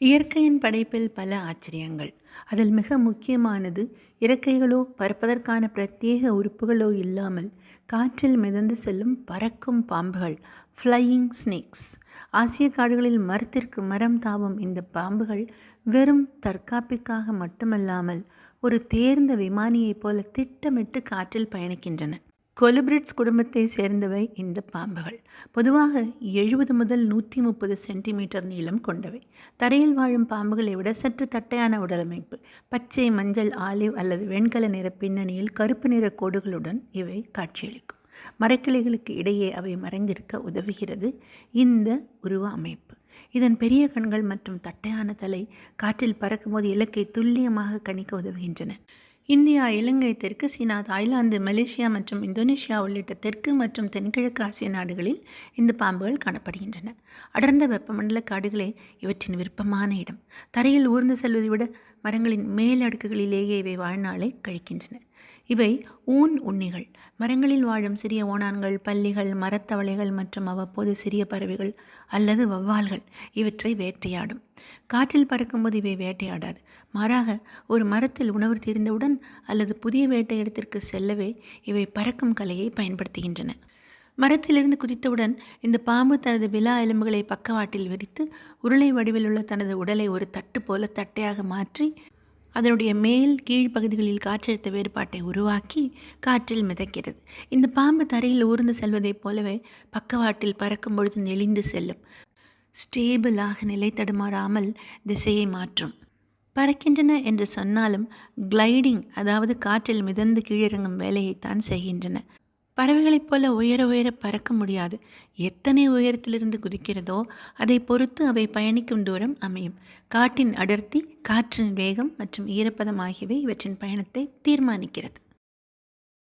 இயற்கையின் படைப்பில் பல ஆச்சரியங்கள். அதில் மிக முக்கியமானது இறக்கைகளோ பறப்பதற்கான பிரத்யேக உறுப்புகளோ இல்லாமல் காற்றில் மிதந்து செல்லும் பறக்கும் பாம்புகள் ஃப்ளையிங் ஸ்னேக்ஸ் ஆசிய காடுகளில் மரத்திற்கு மரம் தாவும் இந்த பாம்புகள் வெறும் தற்காப்பிற்காக மட்டுமல்லாமல் ஒரு தேர்ந்த விமானியைப் போல திட்டமிட்டு காற்றில் பயணிக்கின்றன. கொலிபிரிட்ஸ் குடும்பத்தை சேர்ந்தவை இந்த பாம்புகள். பொதுவாக எழுபது முதல் நூற்றி முப்பது சென்டிமீட்டர் நீளம் கொண்டவை. தரையில் வாழும் பாம்புகளை விட சற்று தட்டையான உடலமைப்பு பச்சை மஞ்சள் ஆலிவ் அல்லது வெண்கல நிற பின்னணியில் கருப்பு நிற கோடுகளுடன் இவை காட்சியளிக்கும். மரக்கிளைகளுக்கு இடையே அவை மறைந்திருக்க உதவுகிறது. இந்த உருவ அமைப்பு. இதன் பெரிய கண்கள் மற்றும் தட்டையான தலை காற்றில் பறக்கும்போது இலக்கை துல்லியமாக கணிக்க உதவுகின்றன. இந்தியா இலங்கை தெற்கு சீனா தாய்லாந்து மலேசியா மற்றும் இந்தோனேஷியா உள்ளிட்ட தெற்கு மற்றும் தென்கிழக்கு ஆசிய நாடுகளில் இந்த பாம்புகள் காணப்படுகின்றன. அடர்ந்த வெப்பமண்டல காடுகளே இவற்றின் விருப்பமான இடம். தரையில் ஊர்ந்து செல்வதை விட மரங்களின் மேல் அடுக்குகளிலேயே இவை வாழ்நாளை கழிக்கின்றன. இவை ஊன் உண்ணிகள். மரங்களில் வாழும் சிறிய ஓணான்கள் பல்லிகள் மரத்தவளைகள் மற்றும் அவ்வப்போது சிறிய பறவைகள் அல்லது வவ்வால்கள் இவற்றை வேட்டையாடும். காற்றில் பறக்கும்போது இவை வேட்டையாடாது. மாறாக ஒரு மரத்தில் உணவு தீர்ந்தவுடன் அல்லது புதிய வேட்டை இடத்திற்கு செல்லவே இவை பறக்கும் கலையை பயன்படுத்துகின்றன. மரத்திலிருந்து குதித்தவுடன் இந்த பாம்பு தனது விலா எலும்புகளை பக்கவாட்டில் விரித்து உருளை வடிவில் உள்ள தனது உடலை ஒரு தட்டு போல தட்டையாக மாற்றி அதனுடைய மேல் கீழ் பகுதிகளில் காற்றழுத்த வேறுபாட்டை உருவாக்கி காற்றில் மிதக்கிறது. இந்த பாம்பு தரையில் ஊர்ந்து செல்வதைப் போலவே பக்கவாட்டில் பறக்கும் பொழுது நெளிந்து செல்லும். ஸ்டேபிளாக நிலை தடுமாறாமல் திசையை மாற்றும். பறக்கின்றன என்று சொன்னாலும் கிளைடிங் அதாவது காற்றில் மிதந்து கீழிறங்கும் வேலையைத்தான் செய்கின்றன. பறவைகளைப் போல உயர உயர பறக்க முடியாது. எத்தனை உயரத்திலிருந்து குதிக்கிறதோ அதை பொறுத்து அவை பயணிக்கும் தூரம் அமையும். காட்டின் அடர்த்தி காற்றின் வேகம் மற்றும் ஈரப்பதம் ஆகியவை இவற்றின் பயணத்தை தீர்மானிக்கிறது.